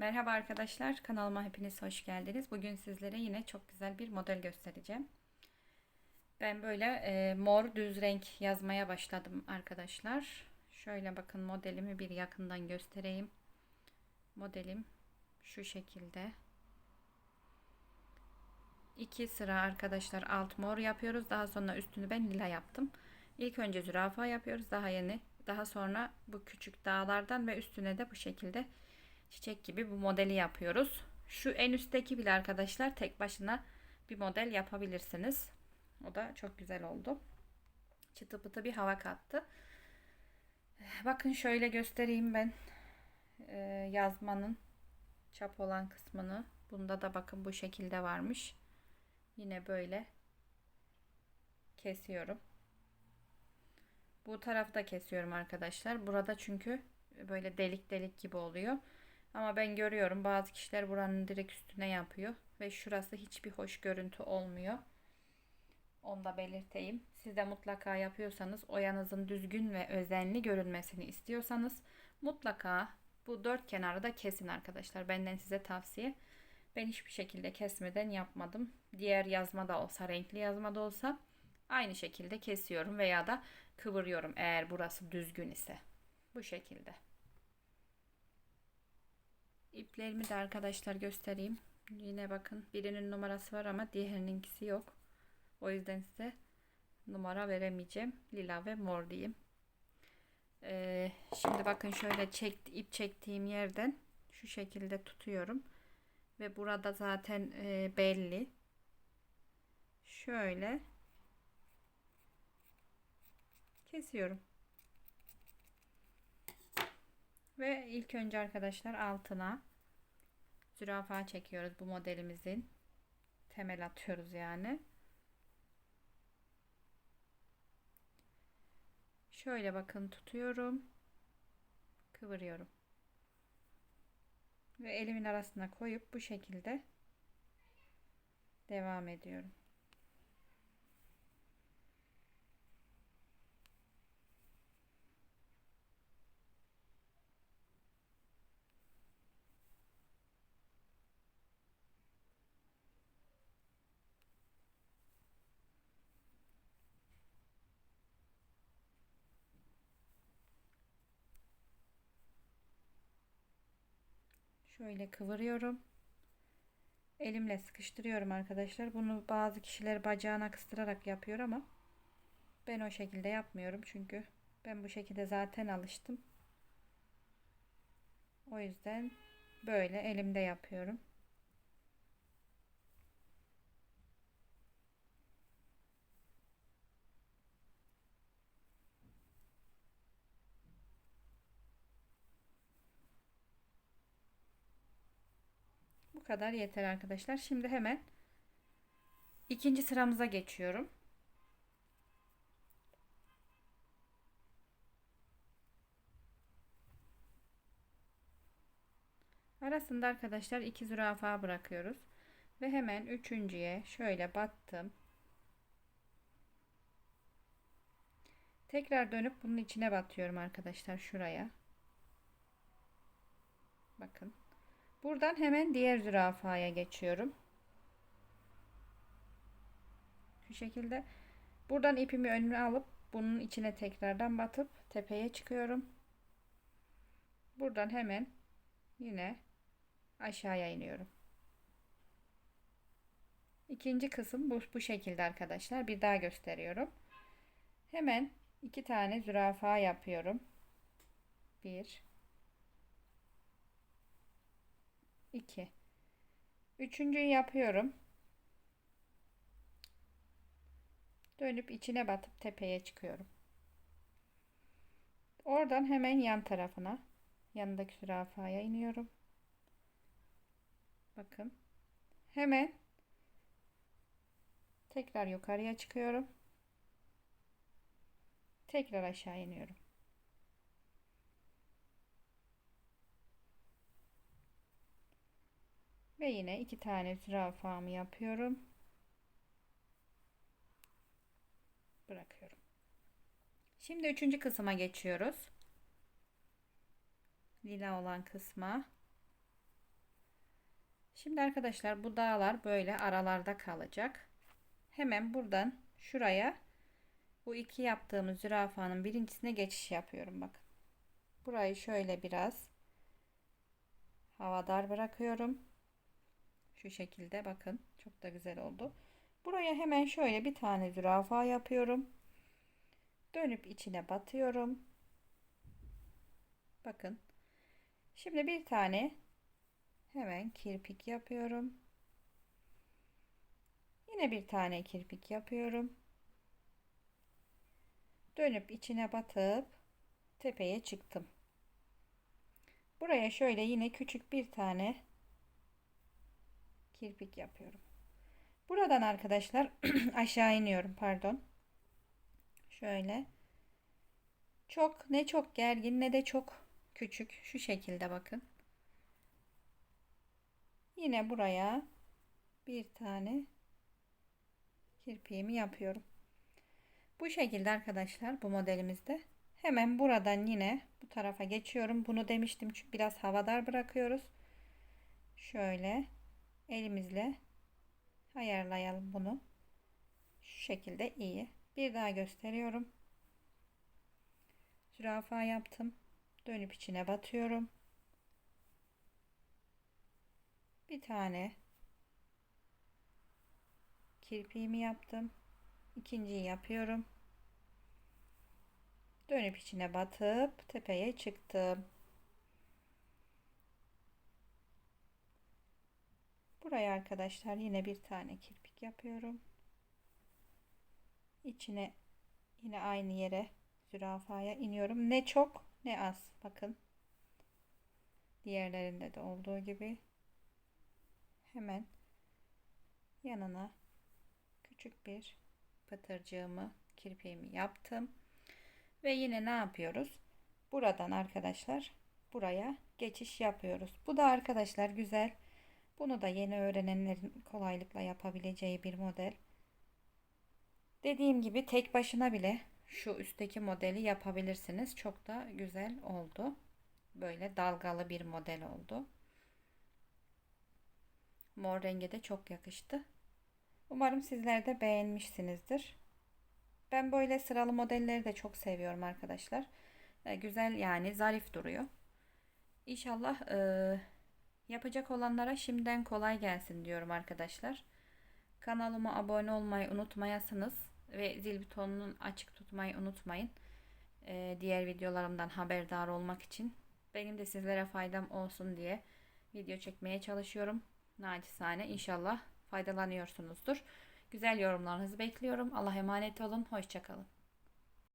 Merhaba arkadaşlar, kanalıma hepiniz hoş geldiniz. Bugün sizlere yine çok güzel bir model göstereceğim. Ben böyle e, mor düz renk yazmaya başladım arkadaşlar. Şöyle bakın modelimi bir yakından göstereyim. Modelim şu şekilde. İki sıra arkadaşlar alt mor yapıyoruz. Daha sonra üstünü ben lila yaptım. İlk önce zürafa yapıyoruz. Daha yeni. Daha sonra bu küçük dağlardan ve üstüne de bu şekilde çiçek gibi bu modeli yapıyoruz. Şu en üstteki bile arkadaşlar tek başına bir model yapabilirsiniz. O da çok güzel oldu. Çıtı pıtı bir hava kattı. Bakın şöyle göstereyim ben ee, yazmanın çap olan kısmını. Bunda da bakın bu şekilde varmış. Yine böyle kesiyorum. Bu tarafta kesiyorum arkadaşlar. Burada çünkü böyle delik delik gibi oluyor. Ama ben görüyorum bazı kişiler buranın direkt üstüne yapıyor. Ve şurası hiçbir hoş görüntü olmuyor. Onu da belirteyim. Siz de mutlaka yapıyorsanız oyanızın düzgün ve özenli görünmesini istiyorsanız mutlaka bu dört kenarı da kesin arkadaşlar. Benden size tavsiye. Ben hiçbir şekilde kesmeden yapmadım. Diğer yazma da olsa, renkli yazma da olsa aynı şekilde kesiyorum veya da kıvırıyorum eğer burası düzgün ise. Bu şekilde. İplerimi de arkadaşlar göstereyim. Yine bakın birinin numarası var ama diğerininkisi yok. O yüzden size numara veremeyeceğim. Lila ve mor diyeyim. Ee, şimdi bakın şöyle çek, ip çektiğim yerden şu şekilde tutuyorum. Ve burada zaten e, belli. Şöyle kesiyorum. Ve ilk önce arkadaşlar altına zürafa çekiyoruz bu modelimizin. Temel atıyoruz yani. Şöyle bakın tutuyorum. Kıvırıyorum. Ve elimin arasına koyup bu şekilde devam ediyorum. Şöyle kıvırıyorum. Elimle sıkıştırıyorum arkadaşlar. Bunu bazı kişiler bacağına kıstırarak yapıyor ama ben o şekilde yapmıyorum. Çünkü ben bu şekilde zaten alıştım. O yüzden böyle elimde yapıyorum. Bu kadar yeter arkadaşlar. Şimdi hemen ikinci sıramıza geçiyorum. Arasında arkadaşlar iki zürafa bırakıyoruz. Ve hemen üçüncüye şöyle battım. Tekrar dönüp bunun içine batıyorum arkadaşlar şuraya. Bakın. Buradan hemen diğer zürafaya geçiyorum. Şu şekilde buradan ipimi önüme alıp bunun içine tekrardan batıp tepeye çıkıyorum. Buradan hemen yine aşağıya iniyorum. İkinci kısım bu, bu şekilde arkadaşlar. Bir daha gösteriyorum. Hemen iki tane zürafa yapıyorum. Bir 2 üçüncüyü yapıyorum. Dönüp içine batıp tepeye çıkıyorum. Oradan hemen yan tarafına yanındaki zürafaya iniyorum. Bakın. Hemen tekrar yukarıya çıkıyorum. Tekrar aşağı iniyorum Ve yine iki tane zürafamı yapıyorum. Bırakıyorum. Şimdi üçüncü kısma geçiyoruz. Lila olan kısma. Şimdi arkadaşlar bu dağlar böyle aralarda kalacak. Hemen buradan şuraya bu iki yaptığımız zürafanın birincisine geçiş yapıyorum bakın. Burayı şöyle biraz havadar bırakıyorum. Şu şekilde bakın çok da güzel oldu. Buraya hemen şöyle bir tane zürafa yapıyorum. Dönüp içine batıyorum. Bakın. Şimdi bir tane hemen kirpik yapıyorum. Yine bir tane kirpik yapıyorum. Dönüp içine batıp tepeye çıktım. Buraya şöyle yine küçük bir tane kirpik yapıyorum. Buradan arkadaşlar aşağı iniyorum pardon. Şöyle. Çok ne çok gergin ne de çok küçük. Şu şekilde bakın. Yine buraya bir tane kirpiğimi yapıyorum. Bu şekilde arkadaşlar bu modelimizde. Hemen buradan yine bu tarafa geçiyorum. Bunu demiştim çünkü biraz havadar bırakıyoruz. Şöyle elimizle ayarlayalım bunu. Şu şekilde iyi. Bir daha gösteriyorum. Zürafa yaptım. Dönüp içine batıyorum. Bir tane kirpiğimi yaptım. İkinciyi yapıyorum. Dönüp içine batıp tepeye çıktım. Buraya arkadaşlar yine bir tane kirpik yapıyorum. İçine yine aynı yere zürafaya iniyorum. Ne çok ne az. Bakın. Diğerlerinde de olduğu gibi. Hemen yanına küçük bir pıtırcığımı, kirpiğimi yaptım. Ve yine ne yapıyoruz? Buradan arkadaşlar buraya geçiş yapıyoruz. Bu da arkadaşlar güzel. Bunu da yeni öğrenenlerin kolaylıkla yapabileceği bir model. Dediğim gibi tek başına bile şu üstteki modeli yapabilirsiniz. Çok da güzel oldu. Böyle dalgalı bir model oldu. Mor rengi de çok yakıştı. Umarım sizler de beğenmişsinizdir. Ben böyle sıralı modelleri de çok seviyorum arkadaşlar. E, güzel yani zarif duruyor. İnşallah e, yapacak olanlara şimdiden kolay gelsin diyorum arkadaşlar. Kanalıma abone olmayı unutmayasınız ve zil butonunu açık tutmayı unutmayın. E, diğer videolarımdan haberdar olmak için benim de sizlere faydam olsun diye video çekmeye çalışıyorum. Naçizane inşallah faydalanıyorsunuzdur. Güzel yorumlarınızı bekliyorum. Allah emanet olun. Hoşçakalın.